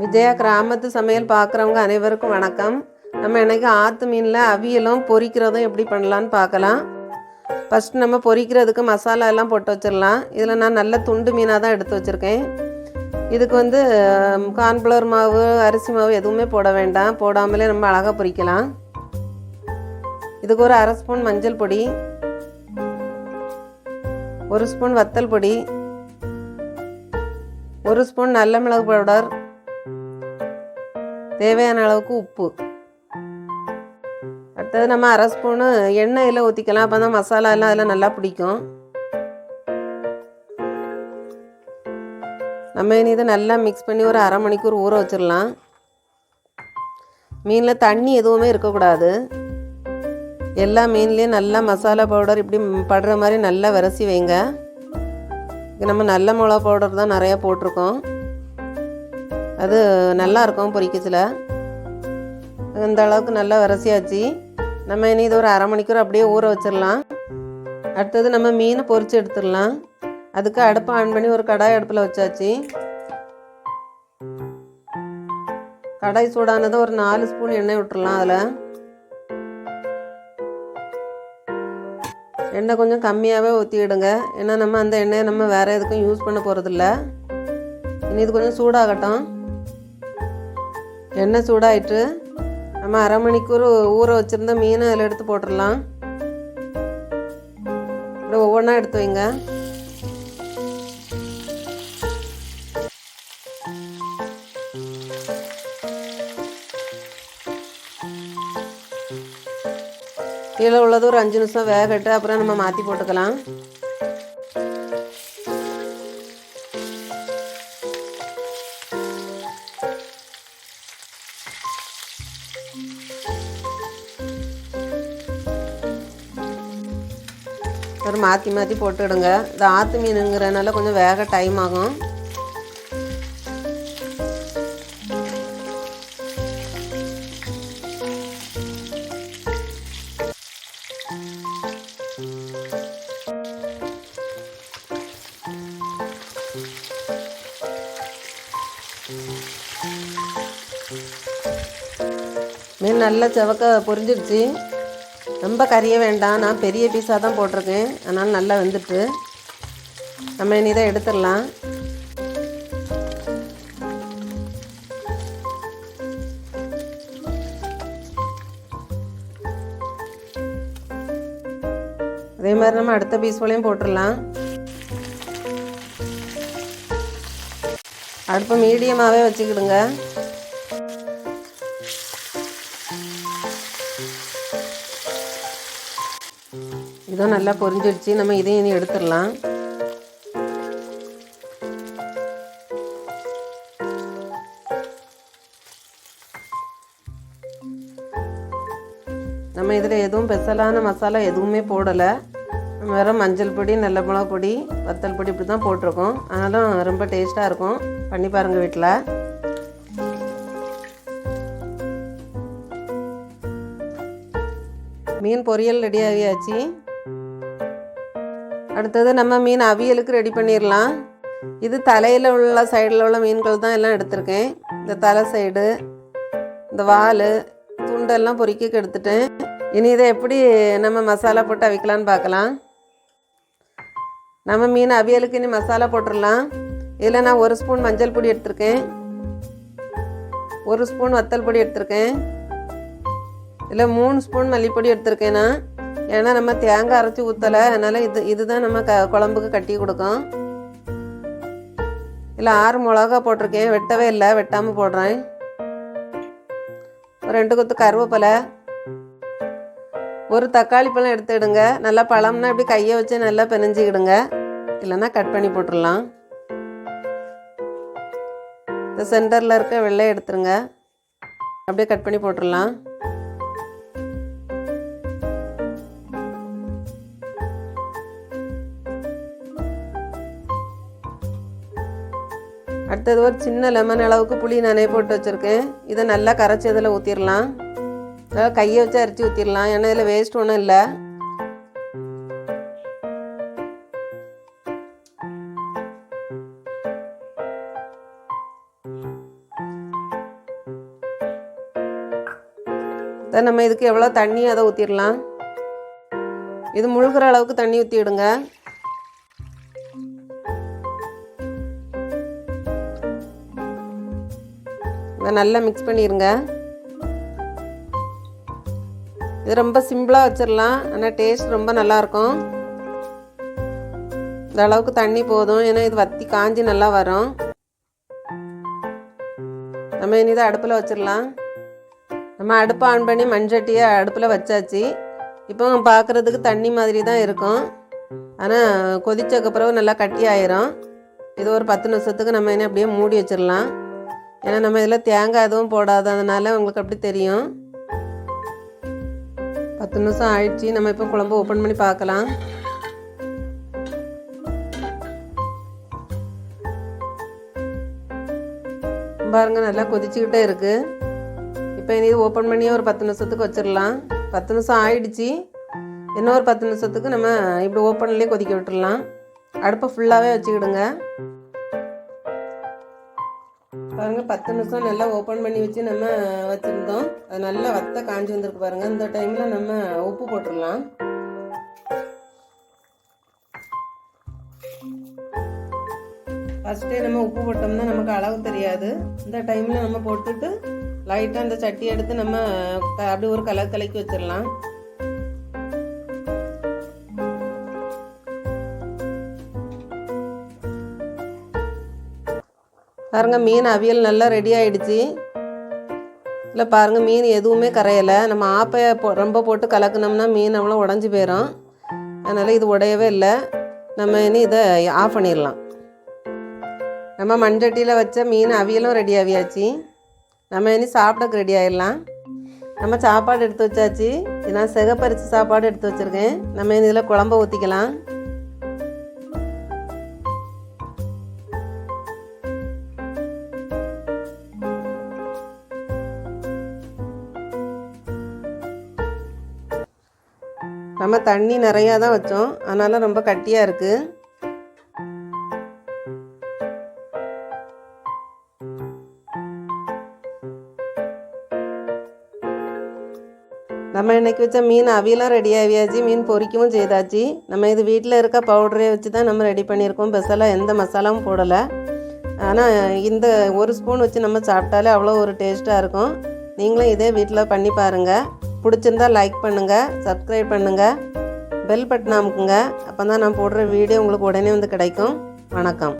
விஜயா கிராமத்து சமையல் பார்க்குறவங்க அனைவருக்கும் வணக்கம். நம்ம இன்றைக்கி ஆற்று மீனில் அவியலும் பொரிக்கிறதும் எப்படி பண்ணலான்னு பார்க்கலாம் ஃபஸ்ட் நம்ம பொரிக்கிறதுக்கு மசாலா எல்லாம் போட்டு வச்சிடலாம். இதில் நான் நல்ல துண்டு மீனாக தான் எடுத்து வச்சுருக்கேன். இதுக்கு வந்து கார்ன்ஃப்ளவர் மாவு அரிசி மாவு எதுவுமே போட வேண்டாம். போடாமலே நம்ம அழகாக பொரிக்கலாம். இதுக்கு ஒரு அரை ஸ்பூன் மஞ்சள் பொடி. ஒரு ஸ்பூன் வத்தல் பொடி. ஒரு ஸ்பூன் நல்ல மிளகு பவுடர். தேவையான அளவுக்கு உப்பு. அடுத்தது நம்ம அரை ஸ்பூனு எண்ணெயில் ஊற்றிக்கலாம் அப்போ தான் மசாலா எல்லாம் அதில் நல்லா பிடிக்கும். நம்ம இனி இதை நல்லா மிக்ஸ் பண்ணி ஒரு அரை மணிக்கூர் ஊற வச்சிடலாம் மீனில் தண்ணி எதுவுமே இருக்கக்கூடாது. எல்லா மீன்லேயும் நல்லா மசாலா பவுடர் இப்படி படுற மாதிரி நல்லா விரசி வைங்க. இது நம்ம நல்ல மிளகா பவுடர் தான் நிறையா போட்டிருக்கோம். அது நல்லா இருக்கும் பொரிக்கச்சில் இந்த அளவுக்கு நல்லா விரசியாச்சு. நம்ம இனி இது ஒரு அரை மணிக்கூர் அப்படியே ஊற வச்சிடலாம் அடுத்தது நம்ம மீனை பொரிச்சு எடுத்துடலாம் அதுக்கு அடுப்பை ஆன் பண்ணி ஒரு கடாய் அடுப்பில் வச்சாச்சு. கடாய் சூடானதை ஒரு நாலு ஸ்பூன் எண்ணெய் விட்டுடலாம் அதில். எண்ணெய் கொஞ்சம் கம்மியாகவே ஊற்றிடுங்க ஏன்னா நம்ம அந்த எண்ணெயை நம்ம வேறு எதுக்கும் யூஸ் பண்ண போகிறதில்ல இனி இது கொஞ்சம் சூடாகட்டும். எண்ணெய் சூடாயிட்டு நம்ம அரை மணிக்கூர் ஊற வச்சுருந்த மீனை அதில் எடுத்து போட்டுடலாம். இப்படி ஒவ்வொன்றா எடுத்து வைங்க. கீழே உள்ளது ஒரு அஞ்சு நிமிஷம் வேகட்டு அப்புறம் நம்ம மாற்றி போட்டுக்கலாம். ஒரு மாற்றி மாற்றி போட்டுவிடுங்க இந்த ஆற்று மீனுங்கிறனால கொஞ்சம் வேக டைம் ஆகும். மீன் நல்லா செவக்க பொரிஞ்சிடுச்சு ரொம்ப கறிய வேண்டாம். நான் பெரிய பீஸாக தான் போட்டிருக்கேன். அதனால் நல்லா வெந்துட்டு நம்ம இனி இதை எடுத்துடலாம். அதே மாதிரி நம்ம அடுத்த பீஸ் போலையும் போட்டுடலாம். அடுப்பு மீடியமாகவே வச்சுக்கிடுங்க. இதுதான் நல்லா பொரிஞ்சிடுச்சு. நம்ம இதையும் இனி எடுத்துடலாம். நம்ம இதில் எதுவும் பெசலான மசாலா எதுவுமே போடலை. வெறும் மஞ்சள் பொடி நல்ல மிளகா பொடி வத்தல் பொடி இப்படி தான் போட்டிருக்கோம். ஆனாலும் ரொம்ப டேஸ்ட்டாக இருக்கும். பண்ணி பாருங்கள் வீட்டில். மீன் பொரியல் ரெடி ஆகியாச்சு. அடுத்தது நம்ம மீன் அவியலுக்கு ரெடி பண்ணிடலாம் இது தலையில் உள்ள சைடில் உள்ள மீன்கள் தான் எல்லாம் எடுத்திருக்கேன். இந்த தலை சைடு இந்த வால் துண்டெல்லாம் பொறிக்க எடுத்துட்டேன் இனி இதை எப்படி நம்ம மசாலா போட்டு அவிக்கலான்னு பார்க்கலாம். நம்ம மீன் அவியலுக்கு இனி மசாலா போட்டுடலாம் இதில் நான் ஒரு ஸ்பூன் மஞ்சள் பொடி எடுத்திருக்கேன். ஒரு ஸ்பூன் வத்தல் பொடி எடுத்திருக்கேன். இதில் மூணு ஸ்பூன் மல்லிப்பொடி எடுத்திருக்கேன் நான். ஏன்னா நம்ம தேங்காய் அரைச்சி ஊற்றலை அதனால் இது இதுதான் நம்ம க குழம்புக்கு கட்டி கொடுக்கும். இல்லை ஆறு மிளகா போட்டிருக்கேன் வெட்டவே இல்லை வெட்டாமல் போடுறேன். ஒரு ரெண்டு கொத்து கருவேப்பிலை. ஒரு தக்காளி பழம் எடுத்துக்கிடுங்க நல்லா பழம்னா இப்படி கையை வச்சு நல்லா பிணைஞ்சிக்கிடுங்க. இல்லைன்னா கட் பண்ணி போட்டுடலாம். இந்த சென்டரில் இருக்க வெள்ளை எடுத்துருங்க அப்படியே கட் பண்ணி போட்டுடலாம். அடுத்தது ஒரு சின்ன லெமன் அளவுக்கு புளி நனைய போட்டு வச்சுருக்கேன். இதை நல்லா கரைச்சி இதில் ஊற்றிடலாம் நல்லா கையை வச்சு அரிச்சு ஊற்றிடலாம் ஏன்னா இதில் வேஸ்ட் ஒன்றும் இல்லை. நம்ம இதுக்கு எவ்வளோ தண்ணி அதை ஊற்றிடலாம் இது முழுகிற அளவுக்கு தண்ணி ஊற்றிடுங்க இதை நல்லா மிக்ஸ் பண்ணிடுங்க இது ரொம்ப சிம்பிளாக வச்சிடலாம் ஆனால் டேஸ்ட் ரொம்ப நல்லாயிருக்கும் இந்த அளவுக்கு தண்ணி போதும். ஏன்னா இது வத்தி காஞ்சி நல்லா வரும். நம்ம இனி இதை அடுப்பில் வச்சிடலாம் நம்ம அடுப்பை ஆன் பண்ணி மண்சட்டியை அடுப்பில் வச்சாச்சு. இப்போ பார்க்குறதுக்கு தண்ணி மாதிரி தான் இருக்கும். ஆனால் கொதிச்சக்க பிறகு நல்லா கட்டி ஆயிரும். இது ஒரு பத்து நிமிஷத்துக்கு நம்ம என்ன அப்படியே மூடி வச்சிடலாம் ஏன்னா நம்ம இதில் தேங்காய் எதுவும் போடாததுனால உங்களுக்கு அப்படி தெரியும். பத்து நிமிஷம் ஆயிடுச்சு. நம்ம இப்போ குழம்பு ஓப்பன் பண்ணி பார்க்கலாம். பாருங்கள் நல்லா கொதிச்சுக்கிட்டே இருக்குது இப்போ இனி இது ஓப்பன் பண்ணி ஒரு பத்து நிமிஷத்துக்கு வச்சிடலாம். பத்து நிமிஷம் ஆயிடுச்சு. இன்னும் ஒரு பத்து நிமிஷத்துக்கு நம்ம இப்படி ஓப்பன்லேயே கொதிக்க விட்டுடலாம். அடுப்பை ஃபுல்லாகவே வச்சுக்கிடுங்க. பாருங்க பத்து நிமிஷம் நல்லா ஓப்பன் பண்ணி வச்சு நம்ம வச்சுருந்தோம். அது நல்லா வத்த காஞ்சி வந்திருக்கு பாருங்க. இந்த டைமில் நம்ம உப்பு போட்டுடலாம். ஃபஸ்ட்டே நம்ம உப்பு போட்டோம்னா நமக்கு அளவு தெரியாது. இந்த டைமில் நம்ம போட்டுட்டு லைட்டாக அந்த சட்டி எடுத்து நம்ம அப்படி அப்படியே ஒரு கலர் கலக்கி வச்சிடலாம். பாருங்க மீன் அவியல் நல்லா ரெடி ஆயிடுச்சு. இல்லை பாருங்கள் மீன் எதுவுமே கரையலை. நம்ம ஆப்பையை போ ரொம்ப போட்டு கலக்குனோம்னா மீன் அவ்வளோ உடஞ்சி போயிடும் அதனால் இது உடையவே இல்லை. நம்ம இனி இதை ஆஃப் பண்ணிடலாம். நம்ம மண்சட்டியில் வச்ச மீன் அவியலும் ரெடி ஆகியாச்சு. நம்ம இனி சாப்பிடக்கு ரெடி ஆகிடலாம் நம்ம சாப்பாடு எடுத்து வச்சாச்சு. நான் சிகப்பரிசி சாப்பாடு எடுத்து வச்சுருக்கேன். நம்ம இனி இதில் குழம்ப ஊற்றிக்கலாம் நம்ம தண்ணி நிறையா தான் வச்சோம். அதனால் ரொம்ப கட்டியாக இருக்குது நம்ம இன்றைக்கி வச்ச மீன் அவியெல்லாம் ரெடி ஆகியாச்சு. மீன் பொறிக்கவும் செய்தாச்சு. நம்ம இது வீட்டில் இருக்க பவுடரே வச்சு தான் நம்ம ரெடி பண்ணியிருக்கோம். ஸ்பெஷலாக எந்த மசாலாவும் போடலை. ஆனால் இந்த ஒரு ஸ்பூன் வச்சு நம்ம சாப்பிட்டாலே அவ்வளோ ஒரு டேஸ்ட்டாக இருக்கும். நீங்களும் இதே வீட்டில் பண்ணி பாருங்கள் பிடிச்சிருந்தா லைக் பண்ணுங்கள் சப்ஸ்கிரைப் பண்ணுங்கள் பெல் பட்டன் அமுக்குங்க. அப்போ தான் நான் போடுற வீடியோ உங்களுக்கு உடனே வந்து கிடைக்கும். வணக்கம்.